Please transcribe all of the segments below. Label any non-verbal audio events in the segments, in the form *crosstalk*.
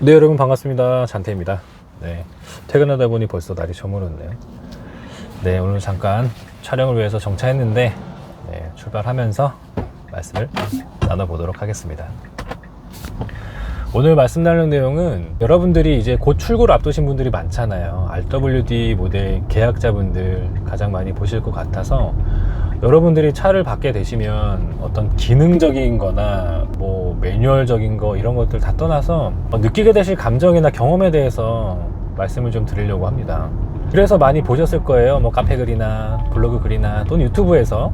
네 여러분 반갑습니다. 잔태입니다. 네 퇴근하다 보니 벌써 날이 저물었네요. 네 오늘 잠깐 촬영을 위해서 정차했는데 네, 출발하면서 말씀을 나눠보도록 하겠습니다. 오늘 말씀 나눌 내용은 여러분들이 이제 곧 출고를 앞두신 분들이 많잖아요. RWD 모델 계약자분들 가장 많이 보실 것 같아서 여러분들이 차를 받게 되시면 어떤 기능적인 거나 뭐 매뉴얼적인 거 이런 것들 다 떠나서 어, 느끼게 되실 감정이나 경험에 대해서 말씀을 좀 드리려고 합니다. 그래서 많이 보셨을 거예요. 뭐 카페 글이나 블로그 글이나 또는 유튜브에서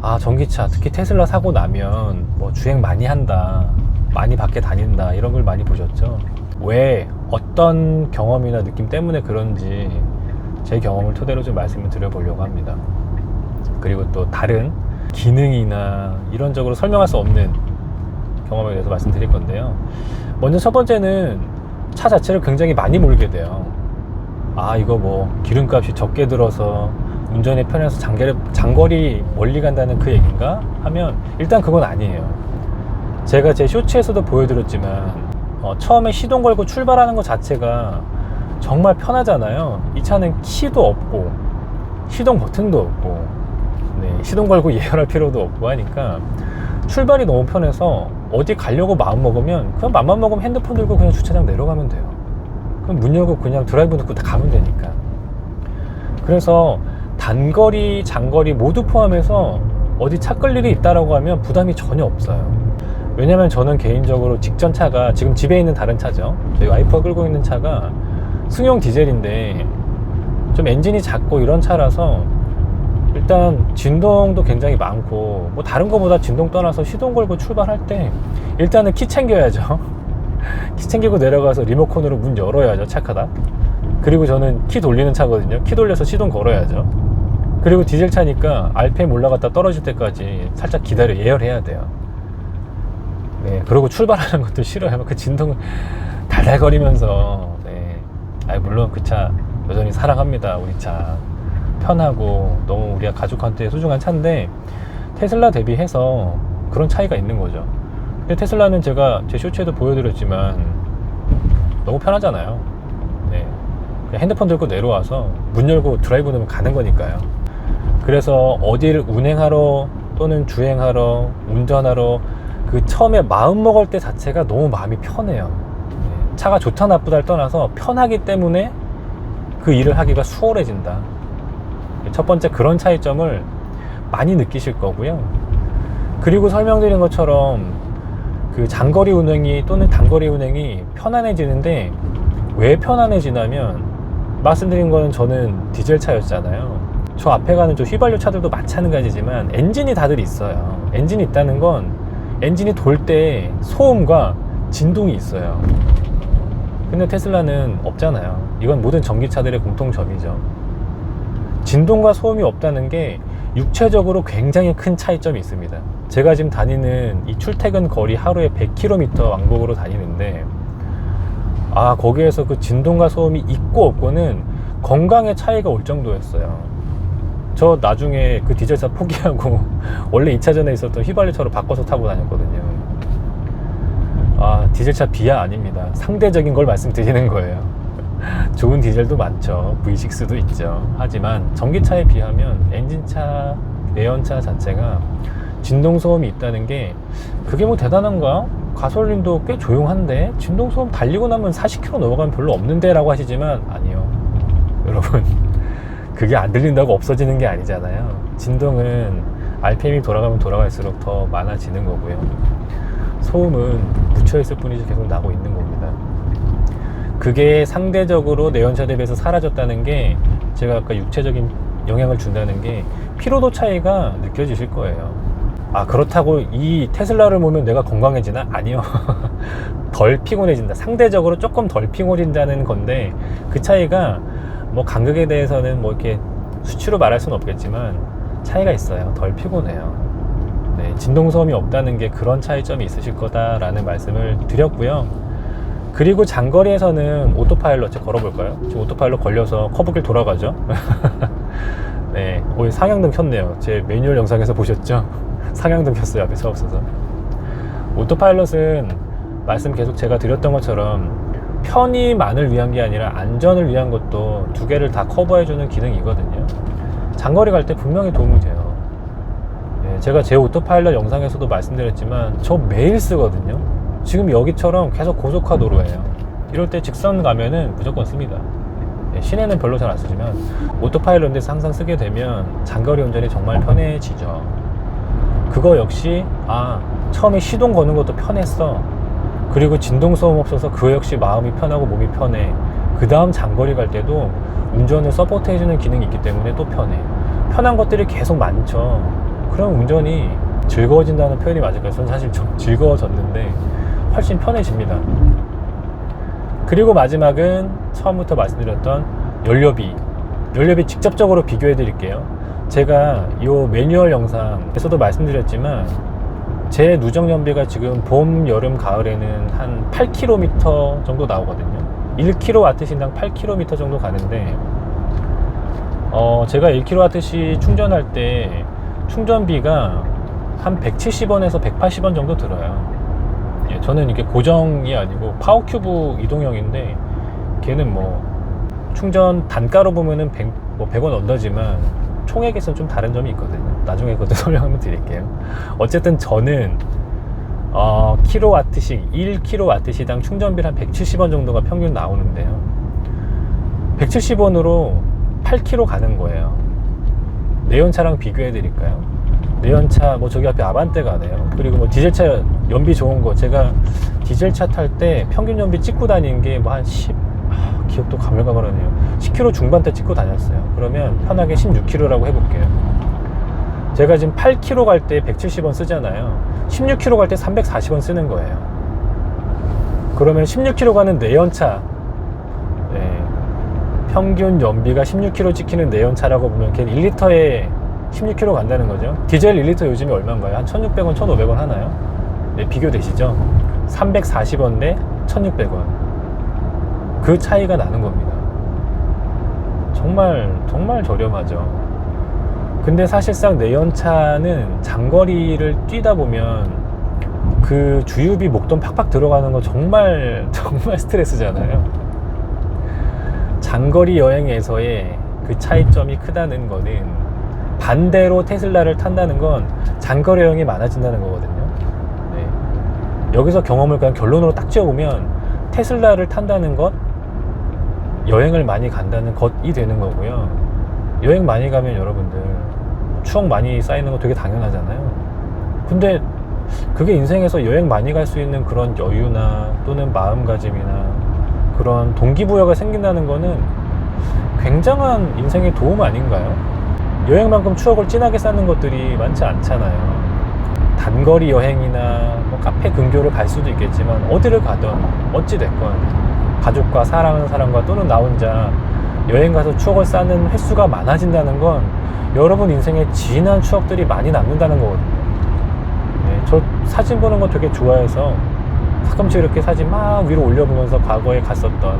아, 전기차 특히 테슬라 사고 나면 뭐 주행 많이 한다. 많이 밖에 다닌다. 이런 걸 많이 보셨죠. 왜 어떤 경험이나 느낌 때문에 그런지 제 경험을 토대로 좀 말씀을 드려보려고 합니다. 그리고 또 다른 기능이나 이런적으로 설명할 수 없는 경험에 대해서 말씀드릴 건데요. 먼저 첫 번째는 차 자체를 굉장히 많이 몰게 돼요. 아, 이거 뭐 기름값이 적게 들어서 운전에 편해서 장거리, 장거리 멀리 간다는 그 얘기인가? 하면 일단 그건 아니에요. 제가 제 쇼츠에서도 보여드렸지만 어, 처음에 시동 걸고 출발하는 것 자체가 정말 편하잖아요. 이 차는 키도 없고 시동 버튼도 없고 네, 시동 걸고 *laughs* 예열할 필요도 없고 하니까 출발이 너무 편해서 어디 가려고 마음 먹으면 그냥 맘만 먹으면 핸드폰 들고 그냥 주차장 내려가면 돼요. 그럼 문 열고 그냥 드라이브 넣고 다 가면 되니까. 그래서 단거리, 장거리 모두 포함해서 어디 차 끌 일이 있다라고 하면 부담이 전혀 없어요. 왜냐면 저는 개인적으로 직전 차가 지금 집에 있는 다른 차죠. 저희 와이프가 끌고 있는 차가 승용 디젤인데 좀 엔진이 작고 이런 차라서 일단 진동도 굉장히 많고 뭐 다른 거보다 진동 떠나서 시동 걸고 출발할 때 일단은 키 챙겨야죠. *laughs* 키 챙기고 내려가서 리모컨으로 문 열어야죠 착하다. 그리고 저는 키 돌리는 차거든요. 키 돌려서 시동 걸어야죠. 그리고 디젤 차니까 RPM 올라갔다 떨어질 때까지 살짝 기다려 예열해야 돼요. 네 그리고 출발하는 것도 싫어요. 그 진동을 달달거리면서. 네. 아 물론 그 차 여전히 사랑합니다 우리 차 편하고 너무 우리가 가족한테 소중한 차인데 테슬라 대비해서 그런 차이가 있는 거죠. 근데 테슬라는 제가 제 쇼츠에도 보여드렸지만 너무 편하잖아요. 네. 그냥 핸드폰 들고 내려와서 문 열고 드라이브 넣으면 가는 거니까요. 그래서 어디를 운행하러 또는 주행하러 운전하러 그 처음에 마음 먹을 때 자체가 너무 마음이 편해요. 네. 차가 좋다 나쁘다를 떠나서 편하기 때문에 그 일을 하기가 수월해진다. 첫 번째 그런 차이점을 많이 느끼실 거고요. 그리고 설명드린 것처럼 그 장거리 운행이 또는 단거리 운행이 편안해지는데 왜 편안해지냐면 말씀드린 거는 저는 디젤 차였잖아요. 저 앞에 가는 저 휘발유 차들도 마찬가지지만 엔진이 다들 있어요. 엔진이 있다는 건 엔진이 돌 때 소음과 진동이 있어요. 근데 테슬라는 없잖아요. 이건 모든 전기차들의 공통점이죠. 진동과 소음이 없다는 게 육체적으로 굉장히 큰 차이점이 있습니다. 제가 지금 다니는 이 출퇴근 거리 하루에 100km 왕복으로 다니는데 아 거기에서 그 진동과 소음이 있고 없고는 건강에 차이가 올 정도였어요. 저 나중에 그 디젤차 *laughs* 포기하고 원래 2차전에 있었던 휘발유차로 바꿔서 타고 다녔거든요. 아 디젤차 비하 아닙니다. 상대적인 걸 말씀드리는 거예요. 좋은 디젤도 많죠. V6도 있죠. 하지만 전기차에 비하면 엔진차, 내연차 자체가 진동소음이 있다는 게 그게 뭐 대단한가? 가솔린도 꽤 조용한데 진동소음 달리고 나면 40km 넘어가면 별로 없는데 라고 하시지만 아니요. 여러분 *laughs* 그게 안 들린다고 없어지는 게 아니잖아요. 진동은 RPM이 돌아가면 돌아갈수록 더 많아지는 거고요. 소음은 묻혀있을 뿐이지 계속 나고 있는 겁니다. 그게 상대적으로 내연차 대비해서 사라졌다는 게 제가 아까 육체적인 영향을 준다는 게 피로도 차이가 느껴지실 거예요. 아, 그렇다고 이 테슬라를 모면 내가 건강해지나? 아니요. *laughs* 덜 피곤해진다. 상대적으로 조금 덜 피곤해진다는 건데 그 차이가 뭐 간극에 대해서는 뭐 이렇게 수치로 말할 수는 없겠지만 차이가 있어요. 덜 피곤해요. 네, 진동소음이 없다는 게 그런 차이점이 있으실 거다라는 말씀을 드렸고요. 그리고 장거리에서는 오토파일럿 제 걸어볼까요? 지금 오토파일럿 걸려서 커브길 돌아가죠. *laughs* 네, 오늘 상향등 켰네요. 제 매뉴얼 영상에서 보셨죠? *laughs* 상향등 켰어요. 앞에 차 없어서. 오토파일럿은 말씀 계속 제가 드렸던 것처럼 편의만을 위한 게 아니라 안전을 위한 것도 두 개를 다 커버해주는 기능이거든요. 장거리 갈 때 분명히 도움이 돼요. 예, 제가 제 오토파일럿 영상에서도 말씀드렸지만 저 매일 쓰거든요. 지금 여기처럼 계속 고속화 도로예요. 이럴 때 직선 가면은 무조건 씁니다. 예, 시내는 별로 잘 안 쓰지만 오토파일럿에서 항상 쓰게 되면 장거리 운전이 정말 편해지죠. 그거 역시 아 처음에 시동 거는 것도 편했어. 그리고 진동 소음 없어서 그 역시 마음이 편하고 몸이 편해. 그 다음 장거리 갈 때도 운전을 서포트 해주는 기능이 있기 때문에 또 편해. 편한 것들이 계속 많죠. 그럼 운전이 즐거워진다는 표현이 맞을까요? 저는 사실 좀 *laughs* 즐거워졌는데 훨씬 편해집니다. 그리고 마지막은 처음부터 말씀드렸던 연료비. 연료비 직접적으로 비교해 드릴게요. 제가 이 매뉴얼 영상에서도 말씀드렸지만 제 누적 연비가 지금 봄, 여름, 가을에는 한 8km 정도 나오거든요. 1kW 시당 8km 정도 가는데 어, 제가 1kW 충전할 때 충전비가 한 170원에서 180원 정도 들어요. 예, 저는 이게 고정이 아니고 파워큐브 이동형인데 걔는 뭐 충전 단가로 보면은 100, 뭐 100원 언더지만 총액에서는 좀 다른 점이 있거든요. 나중에 그것도 *laughs* 설명 한번 드릴게요. 어쨌든 저는 어, 킬로와트씩 1킬로와트시당 충전비를 한 170원 정도가 평균 나오는데요. 170원으로 8km 가는 거예요. 내연차랑 비교해 드릴까요? 내연차 뭐 저기 앞에 아반떼 가네요. 그리고 뭐 디젤차 연비 좋은 거 제가 디젤 차 탈 때 평균 연비 찍고 다니는 게 뭐 한 10, 아, 기억도 가물가물하네요. 10km 중반대 찍고 다녔어요. 그러면 편하게 16km라고 해볼게요. 제가 지금 8km 갈 때 170원 쓰잖아요. 16km 갈 때 340원 쓰는 거예요. 그러면 16km 가는 내연차, 네, 평균 연비가 16km 찍히는 내연차라고 보면 걔는 1리터에 16km 간다는 거죠. 디젤 1리터 요즘에 얼마인가요? 한 1,600원, 1,500원 하나요? 네, 비교되시죠? 340원 대 1,600원. 그 차이가 나는 겁니다. 정말, 정말 저렴하죠. 근데 사실상 내연차는 장거리를 뛰다 보면 그 주유비 목돈 팍팍 들어가는 거 정말, *laughs* 정말 스트레스잖아요. 장거리 여행에서의 그 차이점이 크다는 거는 반대로 테슬라를 탄다는 건 장거리 여행이 많아진다는 거거든요. 네. 여기서 경험을 그냥 결론으로 딱 지어보면 테슬라를 탄다는 것 여행을 많이 간다는 것이 되는 거고요. 여행 많이 가면 여러분들 추억 많이 쌓이는 거 되게 당연하잖아요. 근데 그게 인생에서 여행 많이 갈 수 있는 그런 여유나 또는 마음가짐이나 그런 동기부여가 생긴다는 거는 굉장한 인생의 도움 아닌가요? 여행만큼 추억을 진하게 쌓는 것들이 많지 않잖아요. 단거리 여행이나 뭐 카페 근교를 갈 수도 있겠지만 어디를 가든 어찌 됐건 가족과 사랑하는 사람과 또는 나 혼자 여행 가서 추억을 쌓는 횟수가 많아진다는 건 여러분 인생에 진한 추억들이 많이 남는다는 거거든요. 네, 저 사진 보는 거 되게 좋아해서 가끔씩 이렇게 사진 막 위로 올려보면서 과거에 갔었던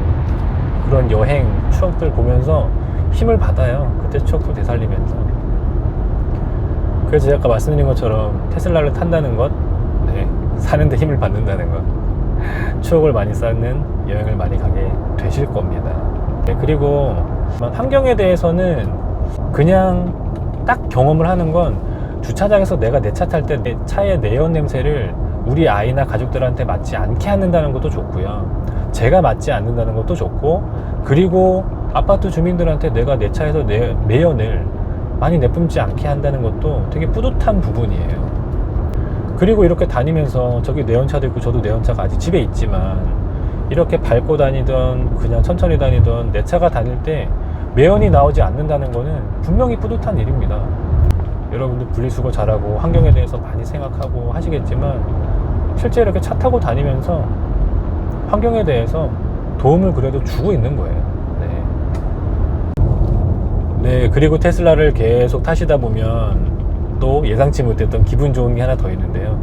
그런 여행 추억들 보면서 힘을 받아요. 그때 추억도 되살리면서. 그래서 제가 아까 말씀드린 것처럼 테슬라를 탄다는 것, 네, 사는데 힘을 받는다는 것, 추억을 많이 쌓는 여행을 많이 가게 되실 겁니다. 네, 그리고 환경에 대해서는 그냥 딱 경험을 하는 건 주차장에서 내가 내 차 탈 때 내 차의 내연 냄새를 우리 아이나 가족들한테 맞지 않게 하는다는 것도 좋고요. 제가 맞지 않는다는 것도 좋고, 그리고 아파트 주민들한테 내가 내 차에서 내, 내연을 많이 내뿜지 않게 한다는 것도 되게 뿌듯한 부분이에요. 그리고 이렇게 다니면서 저기 내연차도 있고 저도 내연차가 아직 집에 있지만 이렇게 밟고 다니던 그냥 천천히 다니던 내 차가 다닐 때 매연이 나오지 않는다는 거는 분명히 뿌듯한 일입니다. 여러분들 분리수거 잘하고 환경에 대해서 많이 생각하고 하시겠지만 실제 이렇게 차 타고 다니면서 환경에 대해서 도움을 그래도 주고 있는 거예요. 네. 네, 그리고 테슬라를 계속 타시다 보면 또 예상치 못했던 기분 좋은 게 하나 더 있는데요.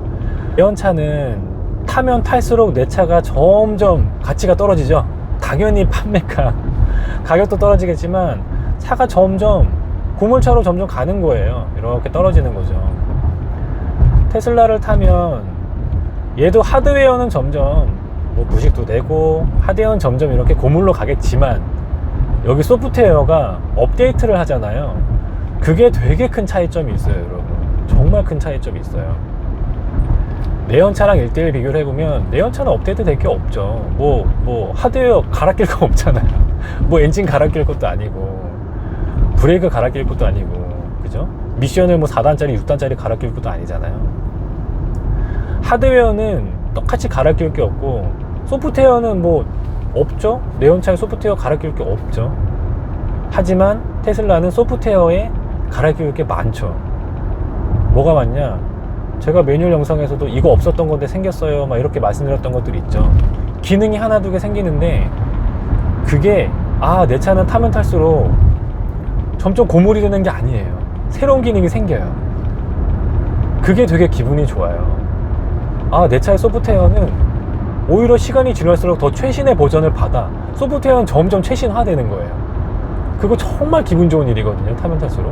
연차는 타면 탈수록 내 차가 점점 가치가 떨어지죠. 당연히 판매가 *laughs* 가격도 떨어지겠지만 차가 점점 고물차로 점점 가는 거예요. 이렇게 떨어지는 거죠. 테슬라를 타면 얘도 하드웨어는 점점 뭐 부식도 되고 하드웨어는 점점 이렇게 고물로 가겠지만 여기 소프트웨어가 업데이트를 하잖아요. 그게 되게 큰 차이점이 있어요, 여러분. 정말 큰 차이점이 있어요. 내연차랑 1대1 비교를 해보면 내연차는 업데이트 될 게 없죠. 뭐, 뭐, 하드웨어 갈아 낄 거 없잖아요. *laughs* 뭐 엔진 갈아 낄 것도 아니고, 브레이크 갈아 낄 것도 아니고, 그죠? 미션을 뭐 4단짜리, 6단짜리 갈아 낄 것도 아니잖아요. 하드웨어는 똑같이 갈아 낄 게 없고, 소프트웨어는 뭐, 없죠? 내연차에 소프트웨어 갈아 낄게 없죠. 하지만 테슬라는 소프트웨어에 갈아 낄게 많죠. 뭐가 많냐? 제가 매뉴얼 영상에서도 이거 없었던 건데 생겼어요. 막 이렇게 말씀드렸던 것들이 있죠. 기능이 하나 두 개 생기는데 그게 아, 내 차는 타면 탈수록 점점 고물이 되는 게 아니에요. 새로운 기능이 생겨요. 그게 되게 기분이 좋아요. 아, 내 차의 소프트웨어는 오히려 시간이 지날수록 더 최신의 버전을 받아. 소프트웨어는 점점 최신화되는 거예요. 그거 정말 기분 좋은 일이거든요. 타면 탈수록.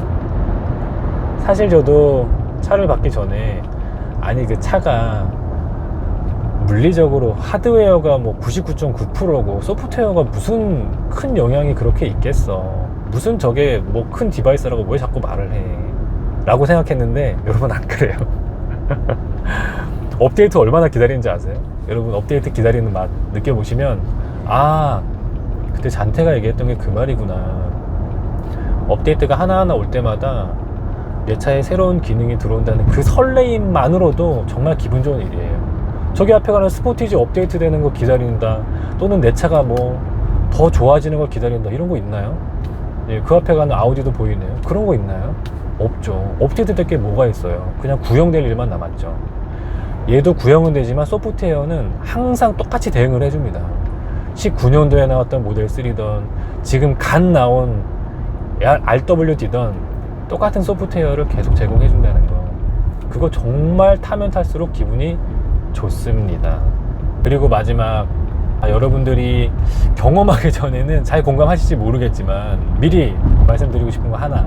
사실 저도 차를 받기 전에 아니 그 차가 물리적으로 하드웨어가 뭐 99.9%고 소프트웨어가 무슨 큰 영향이 그렇게 있겠어 무슨 저게 뭐 큰 디바이스라고 왜 자꾸 말을 해 라고 생각했는데 *laughs* 여러분 안 그래요 *laughs* 업데이트 얼마나 기다리는지 아세요? 여러분 업데이트 기다리는 맛 느껴보시면 아 그때 잔태가 얘기했던 게 그 말이구나 업데이트가 하나하나 올 때마다 내 차에 새로운 기능이 들어온다는 그 설레임만으로도 정말 기분 좋은 일이에요. 저기 앞에 가는 스포티지 업데이트 되는 거 기다린다. 또는 내 차가 뭐 더 좋아지는 걸 기다린다. 이런 거 있나요? 예, 그 앞에 가는 아우디도 보이네요. 그런 거 있나요? 없죠. 업데이트 될 게 뭐가 있어요. 그냥 구형될 일만 남았죠. 얘도 구형은 되지만 소프트웨어는 항상 똑같이 대응을 해줍니다. 19년도에 나왔던 모델 3던 지금 간 나온 RWD던 똑같은 소프트웨어를 계속 제공해 준다는 거. 그거 정말 타면 탈수록 기분이 좋습니다. 그리고 마지막 아, 여러분들이 경험하기 *laughs* 전에는 잘 공감하실지 모르겠지만 미리 말씀드리고 싶은 거 하나.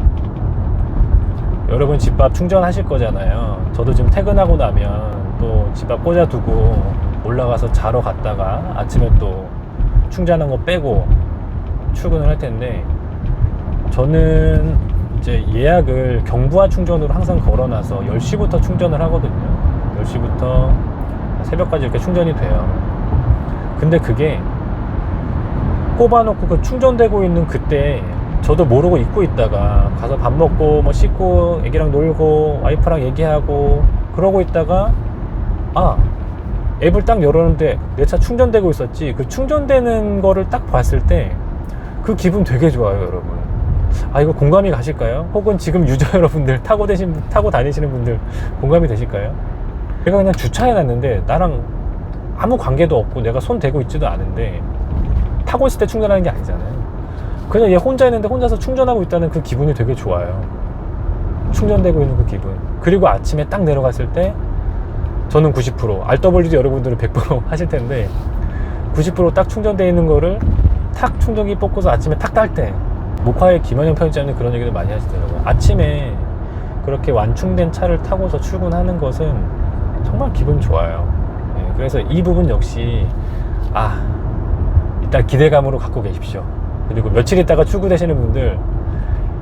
여러분 집밥 충전하실 거잖아요. 저도 지금 퇴근하고 나면 또 집밥 꽂아두고 올라가서 자러 갔다가 아침에 또 충전한 거 빼고 출근을 할 텐데 저는 이제 예약을 경부화 충전으로 항상 걸어놔서 10시부터 충전을 하거든요. 10시부터 새벽까지 이렇게 충전이 돼요. 근데 그게 꼽아놓고 그 충전되고 있는 그때 저도 모르고 잊고 있다가 가서 밥 먹고 뭐 씻고 애기랑 놀고 와이프랑 얘기하고 그러고 있다가 아 앱을 딱 열었는데 내 차 충전되고 있었지 그 충전되는 거를 딱 봤을 때 그 기분 되게 좋아요 여러분 아 이거 공감이 가실까요? 혹은 지금 유저 여러분들 타고 되신 타고 다니시는 분들 공감이 되실까요? 내가 그냥 주차해 놨는데 나랑 아무 관계도 없고 내가 손 대고 있지도 않은데 타고 있을 때 충전하는 게 아니잖아요. 그냥 얘 혼자 있는데 혼자서 충전하고 있다는 그 기분이 되게 좋아요. 충전되고 있는 그 기분. 그리고 아침에 딱 내려갔을 때 저는 90% RWD 여러분들은 100% *laughs* 하실 텐데 90%딱 충전되어 있는 거를 탁 충전기 뽑고서 아침에 탁 딸 때 목화의 김원영 편집자님 그런 얘기를 많이 하시더라고요. 아침에 그렇게 완충된 차를 타고서 출근하는 것은 정말 기분 좋아요. 예, 그래서 이 부분 역시 아 일단 기대감으로 갖고 계십시오. 그리고 며칠 있다가 출근하시는 분들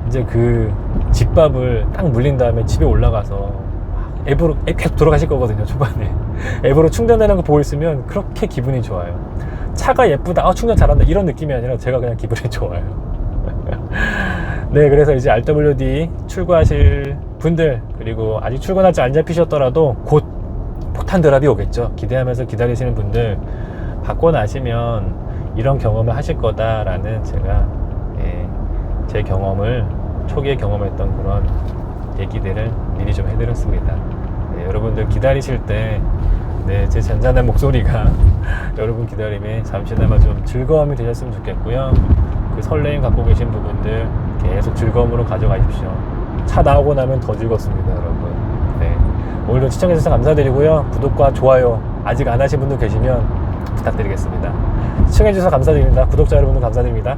이제 그 집밥을 딱 물린 다음에 집에 올라가서 앱으로 앱 계속 돌아가실 거거든요 초반에. 앱으로 충전되는 거 보고 있으면 그렇게 기분이 좋아요. 차가 예쁘다 아 충전 잘한다 이런 느낌이 아니라 제가 그냥 기분이 *laughs* 좋아요. 네 그래서 이제 RWD 출고하실 분들 그리고 아직 날짜 안 잡히셨더라도 곧 폭탄 드랍이 오겠죠. 기대하면서 기다리시는 분들 받고 나시면 이런 경험을 하실 거다라는 제가 예, 제 경험을 초기에 경험했던 그런 얘기들을 미리 좀 해드렸습니다 네, 여러분들 기다리실 때 네, 제 잔잔한 목소리가 *laughs* 여러분 기다림에 잠시나마 좀 즐거움이 되셨으면 좋겠고요. 그 설레임 갖고 계신 부분들 계속 즐거움으로 가져가십시오. 차 나오고 나면 더 즐겁습니다, 여러분. 네. 오늘도 시청해주셔서 감사드리고요. 구독과 좋아요 아직 안 하신 분들 계시면 부탁드리겠습니다. 시청해주셔서 감사드립니다. 구독자 여러분들 감사드립니다.